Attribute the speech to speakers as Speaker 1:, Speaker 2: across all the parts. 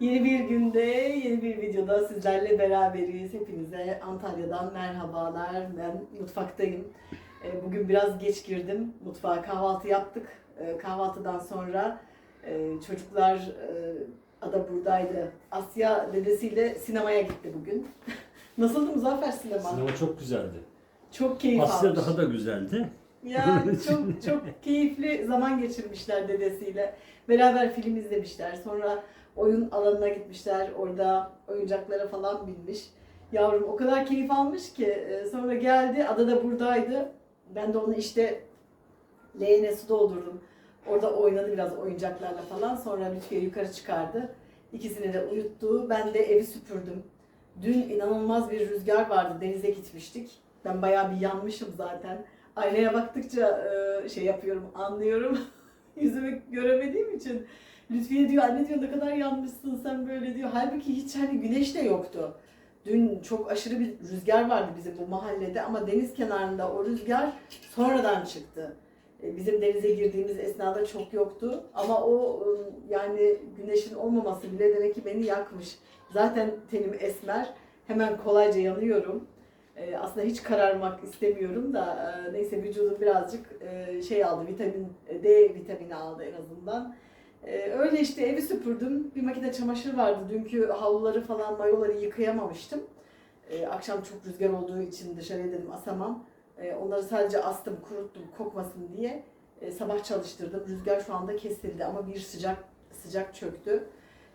Speaker 1: Yeni bir günde, yeni bir videoda sizlerle beraberiz. Hepinize Antalya'dan merhabalar. Ben mutfaktayım. Ee, Bugün biraz geç girdim. Mutfağa kahvaltı yaptık. Ee, Kahvaltıdan sonra e, çocuklar e, Ada buradaydı. Asya dedesiyle sinemaya gitti bugün. Nasıldı Muzaffer sinema?
Speaker 2: Sinema çok güzeldi.
Speaker 1: Çok keyif
Speaker 2: Asya
Speaker 1: almış.
Speaker 2: daha da güzeldi.
Speaker 1: Ya çok çok keyifli zaman geçirmişler dedesiyle. Beraber film izlemişler. Sonra oyun alanına gitmişler. Orada oyuncaklara falan binmiş. Yavrum o kadar keyif almış ki e, sonra geldi. Ada da buradaydı. Ben de onu işte leğene su doldurdum. Orada oynadı biraz oyuncaklarla falan. Sonra Lütfiye yukarı çıkardı. İkisini de uyuttu. Ben de evi süpürdüm. Dün inanılmaz bir rüzgar vardı. Denize gitmiştik. Ben bayağı bir yanmışım zaten. Aynaya baktıkça e, şey yapıyorum, anlıyorum. Yüzümü göremediğim için. Lütfiye diyor, anne diyor ne kadar yanmışsın sen böyle diyor. Halbuki hiç hani güneş de yoktu. Dün çok aşırı bir rüzgar vardı bizim bu mahallede ama deniz kenarında o rüzgar sonradan çıktı. E, Bizim denize girdiğimiz esnada çok yoktu ama o e, yani güneşin olmaması bile demek ki beni yakmış. Zaten tenim esmer. Hemen kolayca yanıyorum. E, aslında hiç kararmak istemiyorum da e, neyse vücudum birazcık şey aldı, vitamin D vitamini aldı en azından. E, öyle işte evi süpürdüm. Bir makine çamaşır vardı. Dünkü havluları falan, mayoları yıkayamamıştım. E, akşam çok rüzgar olduğu için dışarıya dedim asamam. E, onları sadece astım, kuruttum kokmasın diye. E, sabah çalıştırdım. Rüzgar şu anda kesildi ama bir sıcak sıcak çöktü.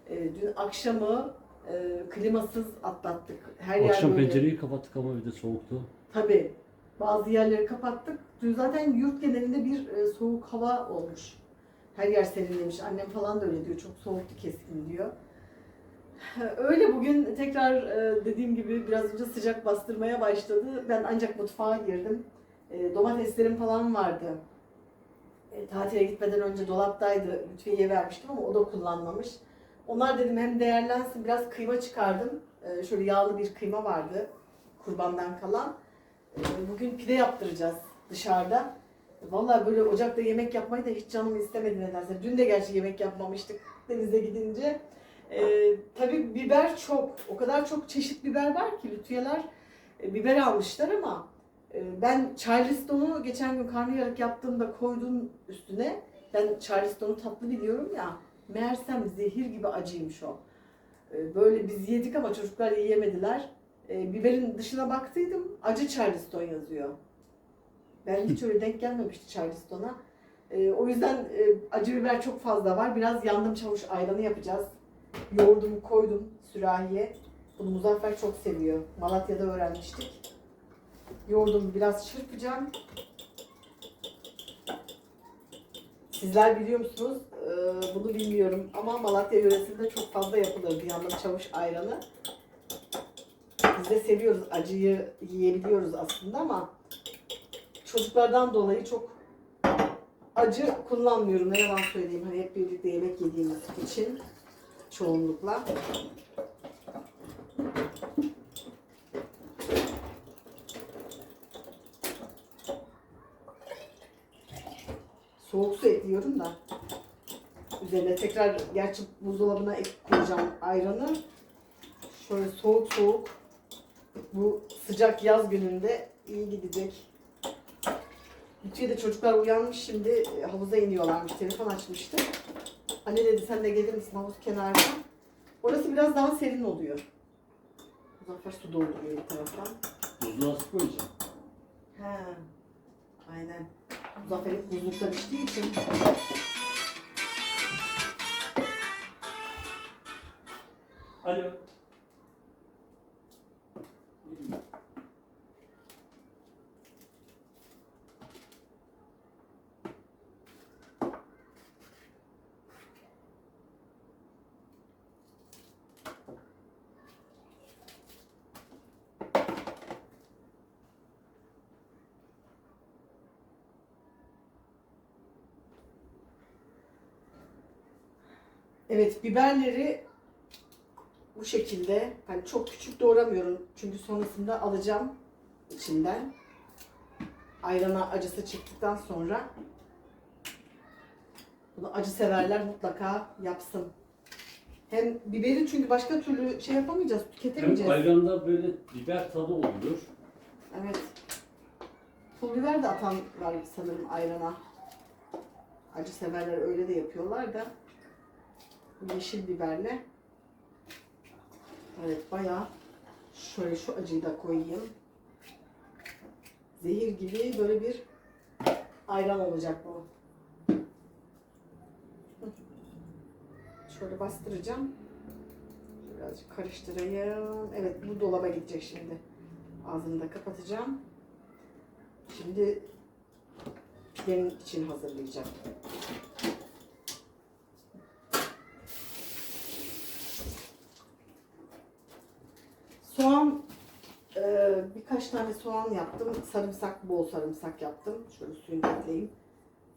Speaker 1: E, dün akşamı e, klimasız atlattık. Her
Speaker 2: Akşam
Speaker 1: yer böyle.
Speaker 2: pencereyi kapattık ama bir de soğuktu.
Speaker 1: Tabii. Bazı yerleri kapattık. Dün zaten yurt genelinde bir e, soğuk hava olmuş. Her yer serinlemiş. Annem falan da öyle diyor. Çok soğuktu keskin diyor. Öyle bugün tekrar e, dediğim gibi biraz önce sıcak bastırmaya başladı. Ben ancak mutfağa girdim. E, domateslerim falan vardı. E, tatile gitmeden önce dolaptaydı. Lütfiye'ye vermiştim ama o da kullanmamış. Onlar dedim hem değerlensin biraz kıyma çıkardım. Şöyle yağlı bir kıyma vardı kurbandan kalan. Bugün pide yaptıracağız dışarıda. Vallahi böyle ocakta yemek yapmayı da hiç canım istemedi nedense. Dün de gerçi yemek yapmamıştık denize gidince. Ee, tabii biber çok. O kadar çok çeşit biber var ki lütfiyeler e, biber almışlar ama e, ben Charleston'u geçen gün karnıyarık yaptığımda koydum üstüne. Ben Charleston'u tatlı biliyorum ya. Meğersem zehir gibi acıymış o. E, böyle biz yedik ama çocuklar yiyemediler. E, biberin dışına baktıydım acı Charleston yazıyor. Ben hiç öyle denk gelmemişti Charleston'a. E, o yüzden e, acı biber çok fazla var. Biraz yandım çavuş ayranı yapacağız. Yoğurdumu koydum sürahiye. Bunu Muzaffer çok seviyor. Malatya'da öğrenmiştik. Yoğurdumu biraz çırpacağım. Sizler biliyor musunuz? Ee, bunu bilmiyorum ama Malatya yöresinde çok fazla yapılır bir yandım çavuş ayranı. Biz de seviyoruz. Acıyı yiyebiliyoruz aslında ama çocuklardan dolayı çok acı kullanmıyorum. Ne yalan söyleyeyim. Hani hep birlikte yemek yediğimiz için çoğunlukla. Soğuk su ekliyorum da. Üzerine tekrar gerçi buzdolabına ek koyacağım ayranı. Şöyle soğuk soğuk bu sıcak yaz gününde iyi gidecek. Lütfiye de çocuklar uyanmış şimdi e, havuza iniyorlarmış. Telefon açmıştı. Anne dedi sen de gelir misin havuz kenarına? Orası biraz daha serin oluyor. Muzaffer su dolduruyor bir taraftan.
Speaker 2: Buzluğa su koyacağım.
Speaker 1: He. Aynen. Muzaffer hep buzluktan içtiği için. Evet biberleri bu şekilde hani çok küçük doğramıyorum çünkü sonrasında alacağım içinden. Ayrana acısı çıktıktan sonra bunu acı severler mutlaka yapsın. Hem biberi çünkü başka türlü şey yapamayacağız,
Speaker 2: Hem
Speaker 1: tüketemeyeceğiz.
Speaker 2: ayranda böyle biber tadı oluyor.
Speaker 1: Evet. Pul biber de atan var sanırım ayrana. Acı severler öyle de yapıyorlar da. Yeşil biberle. Evet bayağı. Şöyle şu acıyı da koyayım. Zehir gibi böyle bir ayran olacak bu. Şöyle bastıracağım. Birazcık karıştırayım. Evet bu dolaba gidecek şimdi. Ağzını da kapatacağım. Şimdi pidenin için hazırlayacağım. Soğan e, birkaç tane soğan yaptım. Sarımsak, bol sarımsak yaptım. Şöyle suyunu ekleyeyim.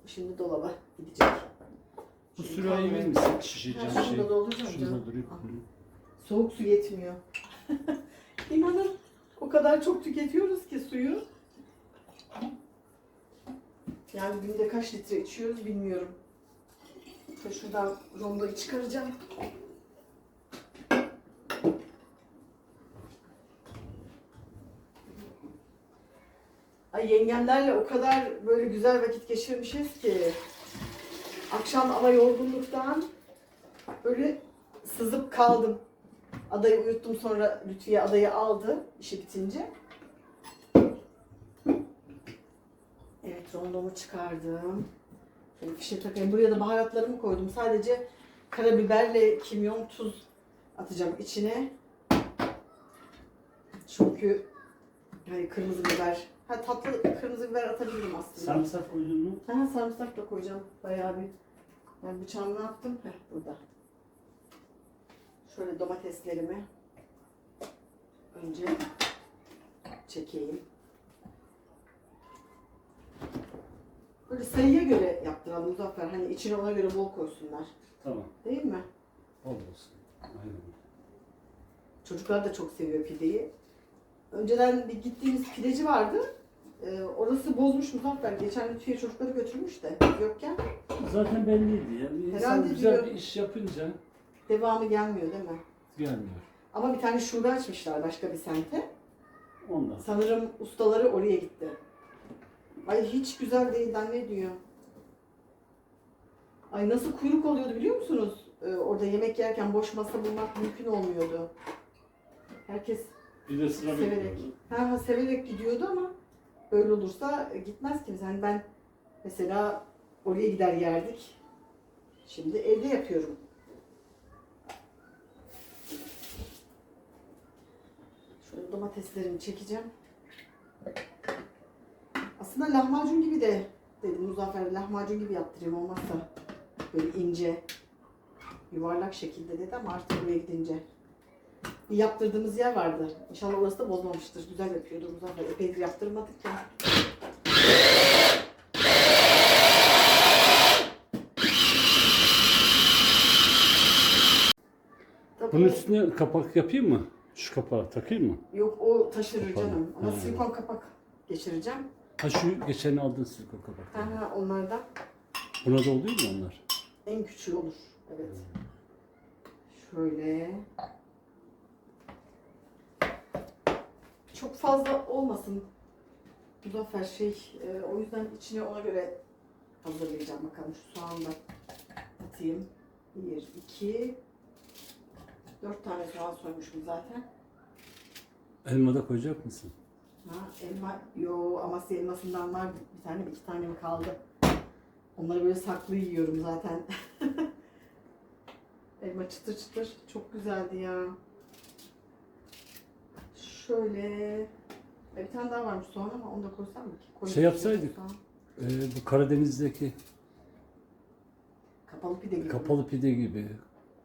Speaker 1: Şimdi dolaba gidecek.
Speaker 2: Bu sürahi verir misin? Şişeceğim
Speaker 1: Ha,
Speaker 2: şey.
Speaker 1: şunu da dolduracağım
Speaker 2: Şunu
Speaker 1: canım. Soğuk su yetmiyor. İnanın o kadar çok tüketiyoruz ki suyu. Yani günde kaç litre içiyoruz bilmiyorum. Şöyle Şuradan rondoyu çıkaracağım. Ay yengemlerle o kadar böyle güzel vakit geçirmişiz ki. Akşam ama yorgunluktan böyle sızıp kaldım. Adayı uyuttum sonra Lütfiye adayı aldı işi bitince. Evet rondomu çıkardım. Şöyle fişe takayım. Buraya da baharatlarımı koydum. Sadece karabiberle kimyon, tuz atacağım içine. Çünkü hani kırmızı biber. Ha tatlı kırmızı biber atabilirim aslında.
Speaker 2: Sarımsak koydun mu?
Speaker 1: Ha sarımsak da koyacağım bayağı bir. Ben bıçağımı ne yaptım? Heh, burada. Şöyle domateslerimi önce çekeyim. Böyle sayıya göre yaptıralım Muzaffer. Hani içine ona göre bol koysunlar.
Speaker 2: Tamam.
Speaker 1: Değil mi?
Speaker 2: Bol olsun. Aynen.
Speaker 1: Çocuklar da çok seviyor pideyi. Önceden bir gittiğimiz pideci vardı. Ee, orası bozmuş Muzaffer. Geçen Lütfiye çocukları götürmüş de biz yokken.
Speaker 2: Zaten belliydi ya. Bir insan
Speaker 1: Herhalde
Speaker 2: güzel
Speaker 1: diyor.
Speaker 2: bir iş yapınca
Speaker 1: Devamı gelmiyor değil mi?
Speaker 2: gelmiyor.
Speaker 1: Ama bir tane şube açmışlar başka bir semte.
Speaker 2: Ondan.
Speaker 1: Sanırım ustaları oraya gitti. Ay hiç güzel değil anne diyor. Ay nasıl kuyruk oluyordu biliyor musunuz? Ee, orada yemek yerken boş masa bulmak mümkün olmuyordu. Herkes
Speaker 2: Bir de sıra
Speaker 1: severek,
Speaker 2: bekliyordu.
Speaker 1: ha, ha, severek gidiyordu ama böyle olursa e, gitmez kimse. Hani ben mesela oraya gider yerdik. Şimdi evde yapıyorum. Şöyle domateslerimi çekeceğim. Aslında lahmacun gibi de dedim Muzaffer lahmacun gibi yaptırayım olmazsa böyle ince yuvarlak şekilde dedi ama artık buraya gidince yaptırdığımız yer vardı. İnşallah orası da bozmamıştır. Güzel yapıyordur Muzaffer. Epeydir yaptırmadık ya. Tabii
Speaker 2: Bunun üstüne kapak yapayım mı? Şu kapağı takayım mı?
Speaker 1: Yok o taşırır
Speaker 2: Kapalı.
Speaker 1: canım. Ama
Speaker 2: Ha.
Speaker 1: silikon kapak geçireceğim.
Speaker 2: Ha şu geçen aldığın silikon kapak.
Speaker 1: Ha ha onlardan
Speaker 2: Buna da oluyor mu onlar?
Speaker 1: en küçüğü olur. Evet. Şöyle. Çok fazla olmasın. Muzaffer şey, e, o yüzden içine ona göre hazırlayacağım bakalım. Şu soğanı da atayım. Bir, iki, dört tane soğan soymuşum zaten.
Speaker 2: Elma da koyacak mısın?
Speaker 1: Ha, elma, yo Amasya elmasından var bir tane, iki tane mi kaldı? Onları böyle saklı yiyorum zaten. elma çıtır çıtır, çok güzeldi ya. Şöyle, e, bir tane daha varmış soğan ama onu da koysam mı ki? Koyayım.
Speaker 2: Şey yapsaydık.
Speaker 1: Soğan.
Speaker 2: Ee, bu Karadeniz'deki
Speaker 1: Kapalı pide gibi.
Speaker 2: kapalı pide gibi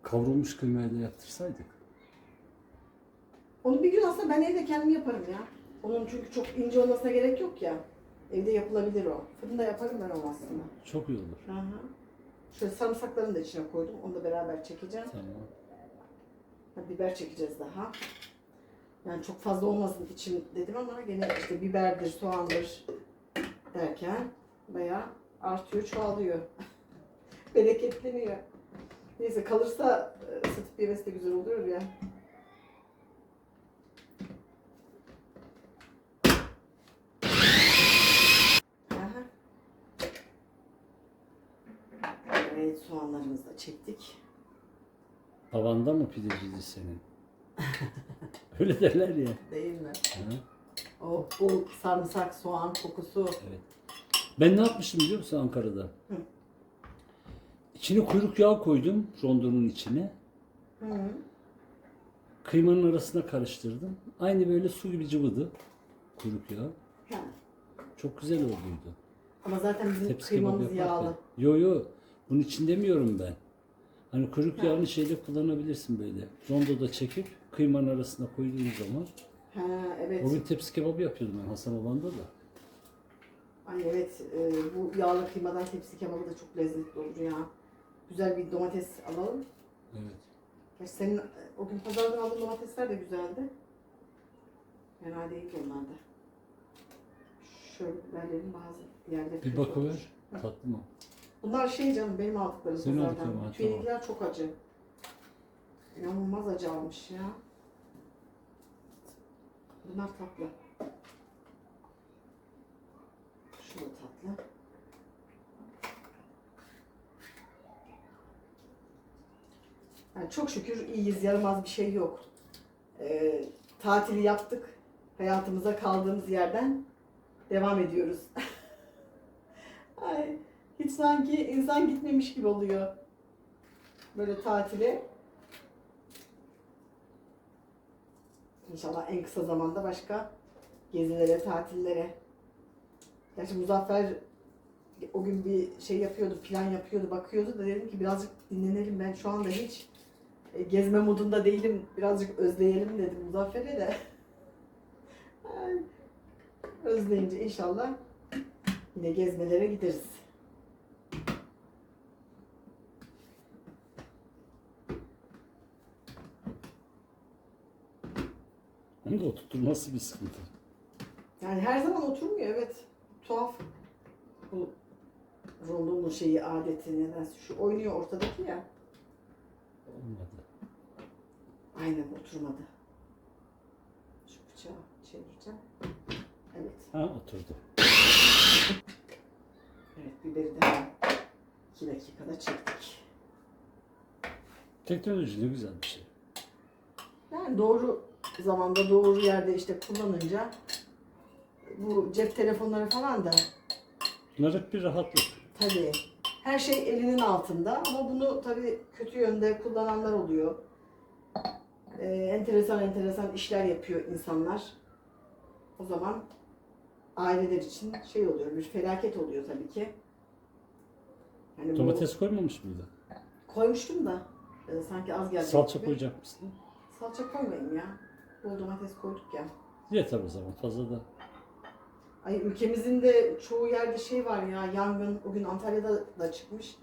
Speaker 2: kavrulmuş kıymayla yaptırsaydık.
Speaker 1: Onu bir gün aslında ben evde kendim yaparım ya. Onun çünkü çok ince olmasına gerek yok ya. Evde yapılabilir o. Fırında yaparım ben onu aslında.
Speaker 2: Çok iyi olur.
Speaker 1: Hı hı. Şöyle sarımsaklarını da içine koydum. Onu da beraber çekeceğim.
Speaker 2: Tamam.
Speaker 1: Ha, biber çekeceğiz daha. Yani çok fazla olmasın içim dedim ama gene işte biberdir, soğandır derken bayağı artıyor, çoğalıyor. Bereketleniyor. Neyse kalırsa e, ısıtıp yemesi de güzel oluyor ya. Aha. Evet soğanlarımızı da çektik.
Speaker 2: Tavanda mı pideciydi senin? Öyle derler ya.
Speaker 1: Değil mi?
Speaker 2: Ha,
Speaker 1: O bu sarımsak soğan kokusu.
Speaker 2: evet. Ben ne yapmıştım biliyor musun Ankara'da? İçine kuyruk yağı koydum rondonun içine.
Speaker 1: Hı.
Speaker 2: Kıymanın arasına karıştırdım. Aynı böyle su gibi cıvıdı. Kuyruk yağı.
Speaker 1: Ha.
Speaker 2: Çok güzel olduydu.
Speaker 1: Ama zaten bizim
Speaker 2: Tepsi
Speaker 1: kıymamız
Speaker 2: kebabı yaparken.
Speaker 1: yağlı.
Speaker 2: Yo yo. Bunun için demiyorum ben. Hani kuyruk yağını şeyde kullanabilirsin böyle. Rondoda çekip kıymanın arasına koyduğun zaman.
Speaker 1: Ha evet.
Speaker 2: O gün tepsi kebabı yapıyordum ben Hasan Baba'nda da.
Speaker 1: Ay evet e, bu yağlı kıymadan tepsi kebabı da çok lezzetli olur ya. Güzel bir domates alalım.
Speaker 2: Evet.
Speaker 1: Gerçi senin e, o gün pazardan aldığın domatesler de güzeldi. Fena değildi onlar da. Şöyle biberlerin bazı yerleri
Speaker 2: Bir
Speaker 1: kötü
Speaker 2: bakıver. Tatlı mı?
Speaker 1: Bunlar şey canım benim aldıklarım
Speaker 2: Senin
Speaker 1: pazardan.
Speaker 2: aldıkların, ha,
Speaker 1: Tüyeliler çok acı. İnanılmaz acı almış ya. Bunlar tatlı. Şu da tatlı. Yani çok şükür iyiyiz, yaramaz bir şey yok. Ee, tatili yaptık. Hayatımıza kaldığımız yerden devam ediyoruz. Sanki insan gitmemiş gibi oluyor. Böyle tatile. İnşallah en kısa zamanda başka gezilere, tatillere. Gerçi Muzaffer o gün bir şey yapıyordu, plan yapıyordu, bakıyordu da dedim ki birazcık dinlenelim. Ben şu anda hiç e, gezme modunda değilim. Birazcık özleyelim dedim Muzaffer'e de. Özleyince inşallah yine gezmelere gideriz.
Speaker 2: Onu da oturtması bir sıkıntı.
Speaker 1: Yani her zaman oturmuyor evet. Tuhaf. Bu rondonun şeyi adeti nedense. Şu oynuyor ortadaki ya.
Speaker 2: Olmadı.
Speaker 1: Aynen oturmadı. Şu bıçağı çevireceğim. Evet.
Speaker 2: Ha oturdu.
Speaker 1: Evet biberi de hemen 2 dakikada çektik.
Speaker 2: Teknoloji ne güzel bir şey.
Speaker 1: Yani doğru zamanda doğru yerde işte kullanınca bu cep telefonları falan da
Speaker 2: hep bir rahatlık.
Speaker 1: Tabii. Her şey elinin altında ama bunu tabii kötü yönde kullananlar oluyor. Ee, enteresan enteresan işler yapıyor insanlar. O zaman aileler için şey oluyor, bir felaket oluyor tabii ki. Yani bu-
Speaker 2: Domates koymamış mıydı?
Speaker 1: koymuştum da e, sanki az geldi.
Speaker 2: Salça
Speaker 1: gibi.
Speaker 2: koyacak mısın?
Speaker 1: Salça koymayayım ya. Bol domates koyduk ya.
Speaker 2: Yeter o zaman fazla da.
Speaker 1: Ay ülkemizin de çoğu yerde şey var ya yangın. Bugün Antalya'da da çıkmış.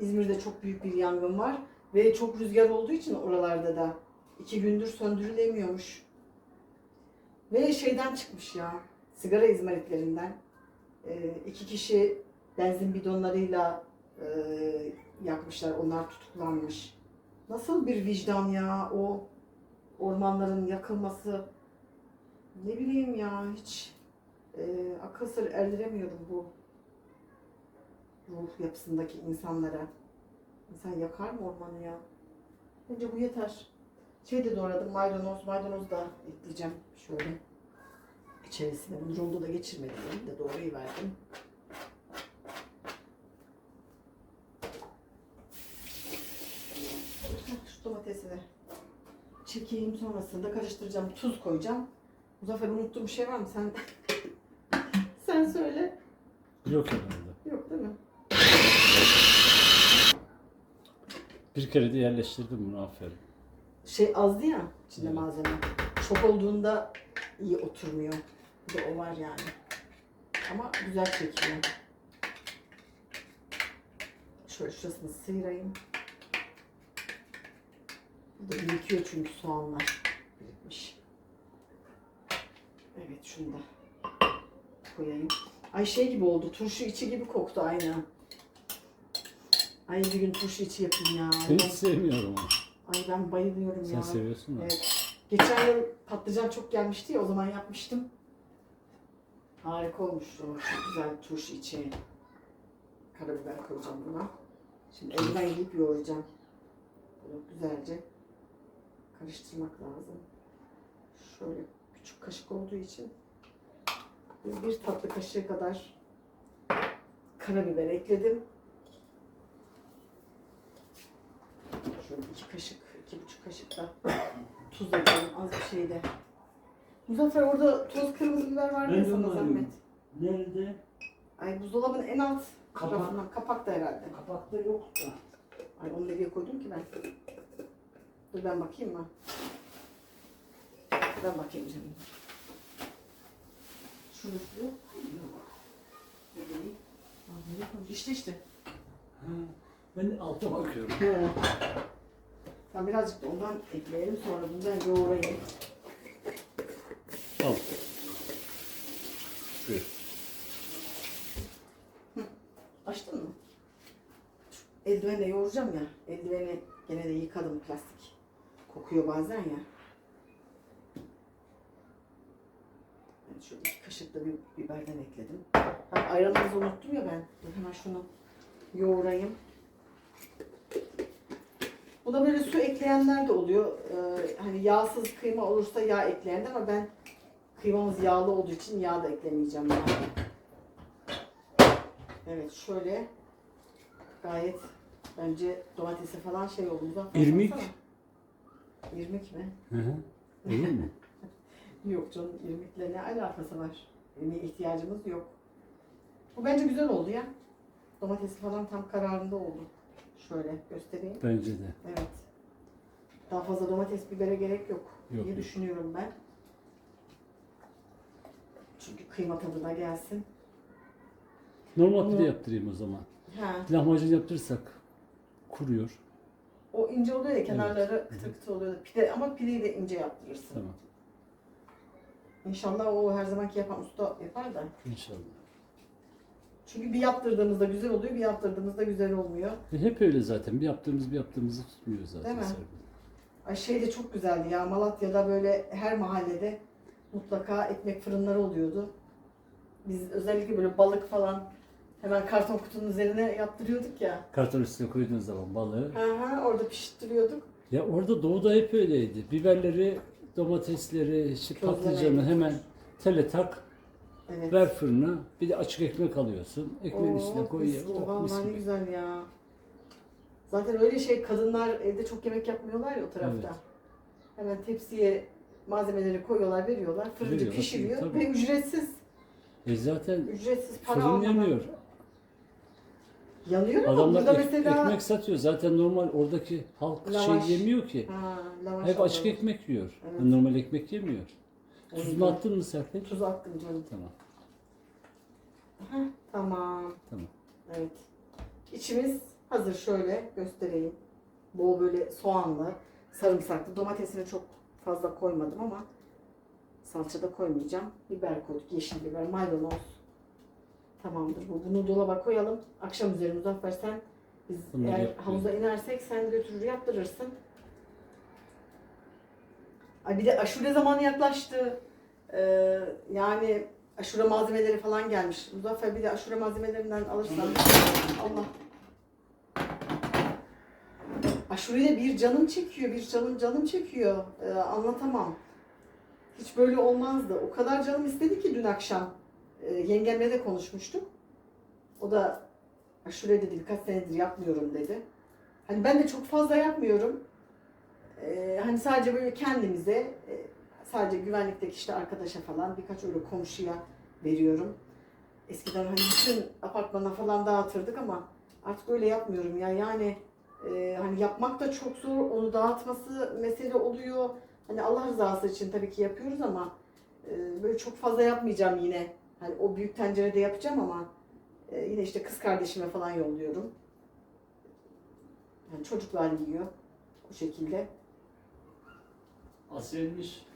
Speaker 1: İzmir'de çok büyük bir yangın var. Ve çok rüzgar olduğu için oralarda da iki gündür söndürülemiyormuş. Ve şeyden çıkmış ya. Sigara izmaritlerinden. Ee, iki kişi benzin bidonlarıyla e, yakmışlar. Onlar tutuklanmış. Nasıl bir vicdan ya o ormanların yakılması. Ne bileyim ya hiç e, akıl sır erdiremiyorum bu ruh yapısındaki insanlara. İnsan yakar mı ormanı ya? Bence bu yeter. Şey de doğradım maydanoz, maydanoz da ekleyeceğim şöyle içerisine. Bunu rondoda da geçirmedim de doğrayı verdim. Şu domatesi de çekeyim sonrasında karıştıracağım. Tuz koyacağım. Muzaffer unuttuğum bir şey var mı? Sen sen söyle.
Speaker 2: Yok herhalde.
Speaker 1: Yok değil mi?
Speaker 2: Bir kere de yerleştirdim bunu aferin.
Speaker 1: Şey azdı ya içinde
Speaker 2: Evet.
Speaker 1: malzeme. Çok olduğunda iyi oturmuyor. Bir de o var yani. Ama güzel çekiyor. Şöyle şurasını sıyırayım. Bu da birikiyor çünkü soğanlar birikmiş. Evet şunu da koyayım. Ay şey gibi oldu. Turşu içi gibi koktu aynı. Ay bir gün turşu içi yapayım ya.
Speaker 2: Ben hiç sevmiyorum onu.
Speaker 1: Ay ben bayılıyorum
Speaker 2: Sen
Speaker 1: ya.
Speaker 2: seviyorsun mu?
Speaker 1: Evet. Geçen yıl patlıcan çok gelmişti ya o zaman yapmıştım. Harika olmuş o. Çok güzel turşu içi. Karabiber koyacağım buna. Şimdi elden yiyip yoğuracağım. Böyle güzelce karıştırmak lazım. Şöyle küçük kaşık olduğu için bir tatlı kaşığı kadar karabiber ekledim. Şöyle iki kaşık, iki buçuk kaşık da tuz ekledim az bir şeyde. Muzaffer orada toz kırmızı biber var mı sana zahmet?
Speaker 2: Nerede?
Speaker 1: Ay buzdolabının en alt
Speaker 2: Kapak.
Speaker 1: tarafından kapakta herhalde.
Speaker 2: Kapakta yok da.
Speaker 1: Ay onu nereye koydum ki ben? Dur ben bakayım mı? Ben bakayım canım. Şurası yok. İşte işte.
Speaker 2: Ha, ben alta bakıyorum.
Speaker 1: He. Tamam birazcık da ondan ekleyelim sonra bundan yoğurayım.
Speaker 2: Al. Şuraya.
Speaker 1: Açtın mı? Eldivenle yoğuracağım ya. Eldiveni gene de yıkadım plastik. Kokuyor bazen ya. Ben şöyle iki kaşık da bir biberden ekledim. Ben ayranımızı unuttum ya ben. Dur hemen şunu yoğurayım. Buna böyle su ekleyenler de oluyor. Ee, hani yağsız kıyma olursa yağ ekleyen de ama ben kıymamız yağlı olduğu için yağ da eklemeyeceğim. Yani. Evet şöyle gayet bence domatesi falan şey oldu. Muzaffer,
Speaker 2: İrmik.
Speaker 1: baksana. İrmik mi?
Speaker 2: Hı hı. Olur mu?
Speaker 1: Yok canım irmikle ne alakası var? İrmiğe ihtiyacımız yok. Bu bence güzel oldu ya. Domatesi falan tam kararında oldu. Şöyle göstereyim.
Speaker 2: Bence de.
Speaker 1: Evet. Daha fazla domates bibere gerek yok,
Speaker 2: Yok,
Speaker 1: diye
Speaker 2: yok.
Speaker 1: düşünüyorum ben. Çünkü kıyma tadına gelsin.
Speaker 2: Normal pide yaptırayım o zaman.
Speaker 1: Ha,
Speaker 2: Lahmacun yaptırırsak kuruyor.
Speaker 1: O ince oluyor ya kenarları kıtır kıtır oluyor. Pide ama pideyi de ince yaptırırsın.
Speaker 2: Tamam.
Speaker 1: İnşallah o her zamanki yapan usta yapar da.
Speaker 2: İnşallah.
Speaker 1: Çünkü bir yaptırdığımızda güzel oluyor, bir yaptırdığımızda güzel olmuyor.
Speaker 2: E, hep öyle zaten. Bir yaptığımız bir yaptığımızı tutmuyor zaten.
Speaker 1: Değil mi?
Speaker 2: Serpil.
Speaker 1: Ay şey de çok güzeldi ya Malatya'da böyle her mahallede mutlaka ekmek fırınları oluyordu. Biz özellikle böyle balık falan hemen karton kutunun üzerine yaptırıyorduk ya.
Speaker 2: Karton üstüne koyduğun zaman balığı.
Speaker 1: Hı, orada pişirtiyorduk.
Speaker 2: Ya orada doğuda hep öyleydi. Biberleri, domatesleri, işte patlıcanı hemen tele tak,
Speaker 1: Evet.
Speaker 2: ver fırına. Bir de açık ekmek alıyorsun. Ekmeğin
Speaker 1: Oo,
Speaker 2: üstüne koy ye.
Speaker 1: mis-
Speaker 2: Oh, mis
Speaker 1: Vallahi ne
Speaker 2: gibi.
Speaker 1: güzel ya. Zaten öyle şey kadınlar evde çok yemek yapmıyorlar ya o tarafta.
Speaker 2: Evet.
Speaker 1: Hemen tepsiye malzemeleri koyuyorlar, veriyorlar. Fırıncı
Speaker 2: Veriyorlar,
Speaker 1: pişiriyor
Speaker 2: tabii.
Speaker 1: ve ücretsiz.
Speaker 2: E zaten
Speaker 1: Ücretsiz para
Speaker 2: fırın
Speaker 1: almadan.
Speaker 2: yanıyor.
Speaker 1: Yanıyor ama
Speaker 2: Adamlar
Speaker 1: burada
Speaker 2: ek-
Speaker 1: mesela...
Speaker 2: ekmek satıyor. Zaten normal oradaki halk
Speaker 1: Lavaş.
Speaker 2: şey yemiyor ki.
Speaker 1: Ha, lavaş
Speaker 2: Hep açık
Speaker 1: alıyorlar.
Speaker 2: ekmek yiyor.
Speaker 1: Evet.
Speaker 2: Normal ekmek yemiyor.
Speaker 1: O
Speaker 2: Tuzunu attın mı Serpil?
Speaker 1: Tuz attım canım.
Speaker 2: Tamam.
Speaker 1: Heh, tamam.
Speaker 2: Tamam.
Speaker 1: Evet. İçimiz hazır şöyle göstereyim. Bol böyle soğanlı, sarımsaklı. Domatesini çok fazla koymadım ama salça da koymayacağım. Biber koyduk, yeşil biber, maydanoz. Tamamdır bu. Bunu dolaba koyalım. Akşam üzeri Muzaffer sen biz
Speaker 2: Bunları
Speaker 1: eğer havuza inersek sen götürür yaptırırsın. Ay bir de aşure zamanı yaklaştı. Ee, yani aşure malzemeleri falan gelmiş. Muzaffer bir de aşure malzemelerinden alırsan Allah. Aşureyle bir canım çekiyor, bir canım canım çekiyor. Ee, anlatamam. Hiç böyle olmazdı. O kadar canım istedi ki dün akşam. Ee, yengemle de konuşmuştuk. O da aşure dedi birkaç senedir yapmıyorum dedi. Hani ben de çok fazla yapmıyorum. Ee, hani sadece böyle kendimize, e, sadece güvenlikteki işte arkadaşa falan birkaç öyle komşuya veriyorum. Eskiden hani bütün apartmana falan dağıtırdık ama artık öyle yapmıyorum ya. Yani e, hani yapmak da çok zor, onu dağıtması mesele oluyor. Hani Allah rızası için tabii ki yapıyoruz ama e, böyle çok fazla yapmayacağım yine. Hani o büyük tencerede yapacağım ama e, yine işte kız kardeşime falan yolluyorum. Yani çocuklar yiyor bu şekilde.
Speaker 2: Asya'ymış.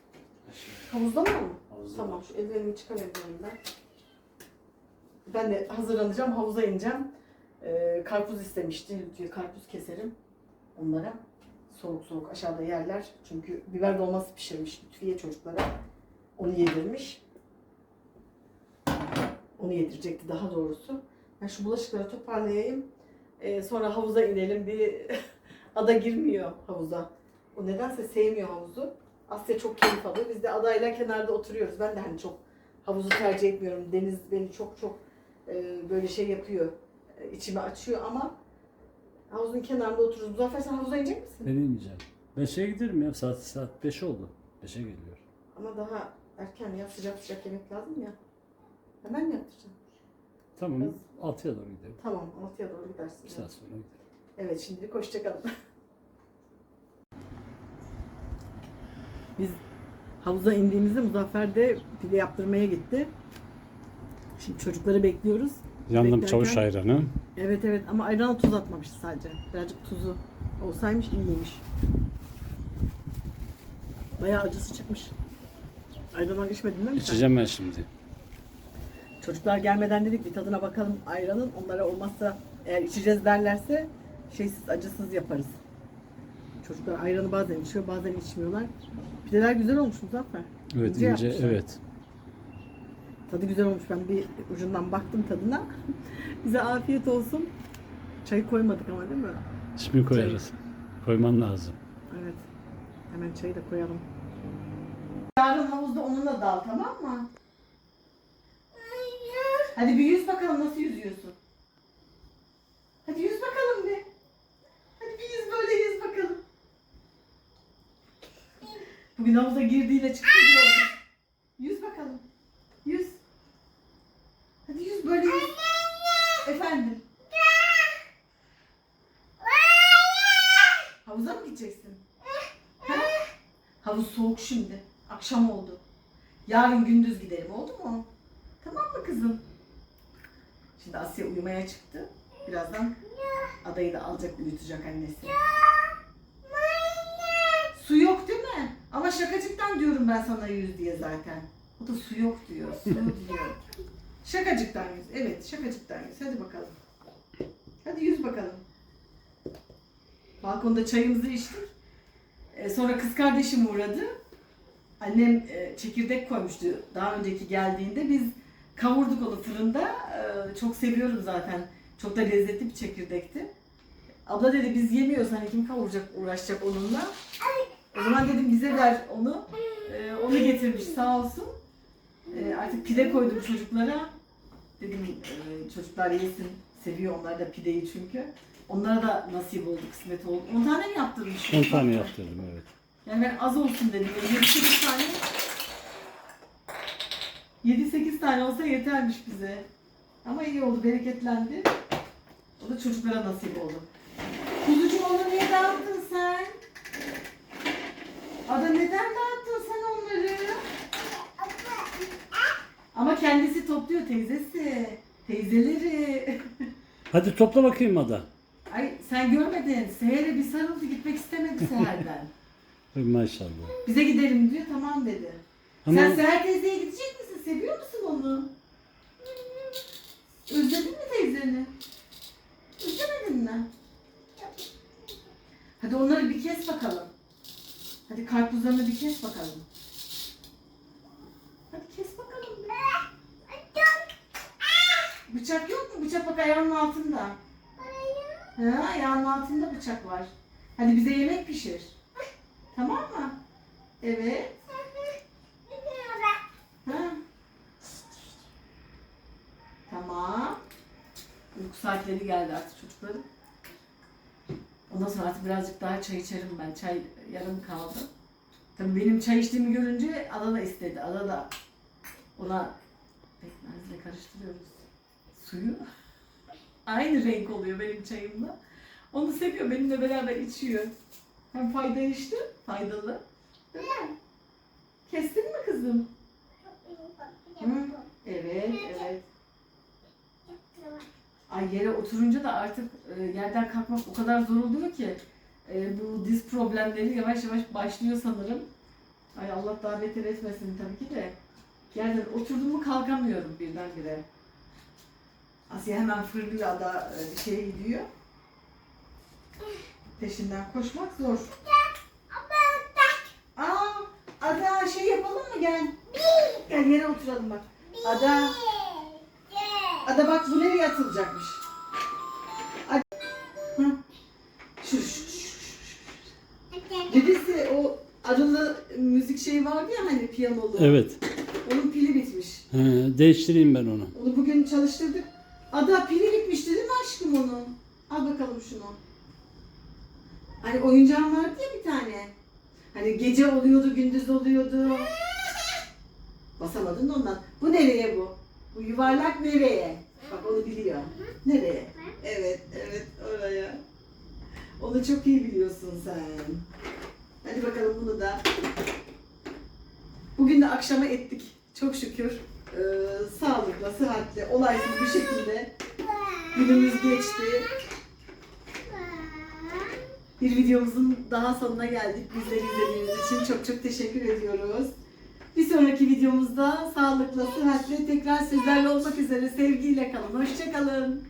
Speaker 1: Havuzda mı?
Speaker 2: Havuzda.
Speaker 1: Tamam şu ellerimi çıkarayım ben. Ben de hazırlanacağım, havuza ineceğim. Ee, karpuz istemişti. Lütfiye karpuz keserim onlara. soğuk soğuk aşağıda yerler. Çünkü biber dolması pişirmiş Lütfiye çocuklara. Onu yedirmiş. Onu yedirecekti daha doğrusu. Ben şu bulaşıkları toparlayayım. Ee, sonra havuza inelim. Bir ada girmiyor havuza. O nedense sevmiyor havuzu. Asya çok keyif alıyor. Biz de adayla kenarda oturuyoruz. Ben de hani çok havuzu tercih etmiyorum. Deniz beni çok çok e, böyle şey yapıyor. E, içimi açıyor ama havuzun kenarında otururuz. Muzaffer sen havuza inecek misin?
Speaker 2: Ben ineceğim. Ben şeye giderim ya saat saat 5 oldu. 5'e geliyor.
Speaker 1: Ama daha erken ya sıcak sıcak yemek lazım ya. Hemen mi yaptıracağım?
Speaker 2: Tamam 6'ya doğru gidelim.
Speaker 1: Tamam 6'ya doğru gidersin.
Speaker 2: Bir saat sonra gidelim.
Speaker 1: Evet şimdilik hoşçakalın. Biz havuza indiğimizde Muzaffer de pide yaptırmaya gitti. Şimdi çocukları bekliyoruz.
Speaker 2: Yandım çavuş ayranı.
Speaker 1: Evet evet ama ayrana tuz atmamış sadece. Birazcık tuzu olsaymış iyiymiş. Bayağı acısı çıkmış. Ayrandan içmedin değil mi?
Speaker 2: İçeceğim ben şimdi.
Speaker 1: Çocuklar gelmeden dedik bir tadına bakalım ayranın. Onlara olmazsa eğer içeceğiz derlerse şeysiz acısız yaparız. Çocuklar ayranı bazen içiyor bazen içmiyorlar. Pideler güzel olmuş Muzaffer.
Speaker 2: Evet
Speaker 1: İnce
Speaker 2: ince
Speaker 1: yapmışlar.
Speaker 2: evet.
Speaker 1: Tadı güzel olmuş. Ben bir ucundan baktım tadına. Bize afiyet olsun. Çayı koymadık ama değil mi?
Speaker 2: Şimdi koyarız. Koyman lazım.
Speaker 1: Evet. Hemen çayı da koyalım. Yarın havuzda onunla dal tamam mı? Hadi bir yüz bakalım nasıl yüzüyorsun. Hadi yüz bakalım bir. Hadi bir yüz böyle yüz bakalım. Bugün havuza girdiğiyle çıktı diye oldu. Yüz bakalım. Yüz. Hadi yüz böyle yüz. Efendim. Havuza mı gideceksin? Ha? Havuz soğuk şimdi. Akşam oldu. Yarın gündüz gidelim oldu mu? Tamam mı kızım? Şimdi Asya uyumaya çıktı. Birazdan adayı da alacak uyutacak annesi. Su yok değil mi? Ama şakacıktan diyorum ben sana yüz diye zaten. O da su yok diyor. Su diyor. Şakacıktan yüz. Evet şakacıktan yüz. Hadi bakalım. Hadi yüz bakalım. Balkonda çayımızı içtik. Ee, sonra kız kardeşim uğradı. Annem e, çekirdek koymuştu daha önceki geldiğinde. Biz kavurduk onu fırında. Ee, çok seviyorum zaten. Çok da lezzetli bir çekirdekti. Abla dedi biz yemiyoruz hani kim kavuracak uğraşacak onunla. O zaman dedim bize ver onu. Ee, onu getirmiş sağ olsun. Ee, artık pide koydum çocuklara. Dedim e, çocuklar yesin. Seviyor onlar da pideyi çünkü. Onlara da nasip oldu, kısmet oldu. 10 tane mi yaptırmış?
Speaker 2: 10 tane yaptırdım evet.
Speaker 1: Yani ben az olsun dedim. 7-8 tane 7-8 tane olsa yetermiş bize. Ama iyi oldu, bereketlendi. O da çocuklara nasip oldu. Kuzucuğum onu niye dağıttın sen? Ada neden dağıttın sen onları? Ama kendisi topluyor teyzesi. Teyzeleri.
Speaker 2: Hadi topla bakayım Ada.
Speaker 1: Ay sen görmedin. Seher'e bir sarıldı gitmek istemedi Seher'den.
Speaker 2: Maşallah.
Speaker 1: Bize gidelim diyor tamam dedi.
Speaker 2: Ama
Speaker 1: Sen Seher teyzeye gidecek misin? Seviyor musun onu? Özledin mi teyzeni? Özlemedin mi? Hadi onları bir kes bakalım. Hadi karpuzlarını bir kes bakalım. Hadi kes bakalım. Bıçak yok mu? Bıçak bak ayağının altında. Ha, ayağının altında bıçak var. Hadi bize yemek pişir. Tamam mı? Evet. Ha. Tamam. Uyku saatleri geldi artık çocukların. Ondan sonra artık birazcık daha çay içerim ben. Çay yarım kaldı. Tabii benim çay içtiğimi görünce Ada da istedi. Ada da ona pekmezle karıştırıyoruz. Suyu. Aynı renk oluyor benim çayımla. Onu seviyor. Benimle beraber içiyor. Hem fayda içti, faydalı. Değil mi? Kestin mi kızım? Hı? Evet, evet. Yere oturunca da artık e, yerden kalkmak o kadar zor oluyor ki e, bu diz problemleri yavaş yavaş başlıyor sanırım. Ay Allah daha beter etmesin tabii ki de. Yerden oturdum mu kalkamıyorum birdenbire. Asya hemen fırlıyor da e, bir şeye gidiyor. Peşinden koşmak zor. Aa, Ada şey yapalım mı gel. Gel yere oturalım bak. Ada, Ada bak bu nereye atılacakmış. Arılı müzik şeyi vardı ya hani piyanolu.
Speaker 2: Evet.
Speaker 1: Onun pili bitmiş.
Speaker 2: He, değiştireyim ben onu.
Speaker 1: Onu bugün çalıştırdık. Ada pili bitmişti değil mi aşkım onun? Al bakalım şunu. Hani oyuncağın vardı ya bir tane. Hani gece oluyordu, gündüz oluyordu. Basamadın da ondan. Bu nereye bu? Bu yuvarlak nereye? Bak onu biliyor. Nereye? Evet, evet oraya. Onu çok iyi biliyorsun sen. Hadi bakalım bunu da. Bugün de akşama ettik. Çok şükür. Ee, sağlıkla, sıhhatle, olaysız bir şekilde günümüz geçti. Bir videomuzun daha sonuna geldik. Bizleri izlediğiniz için çok çok teşekkür ediyoruz. Bir sonraki videomuzda sağlıkla, sıhhatle tekrar sizlerle olmak üzere sevgiyle kalın. Hoşçakalın.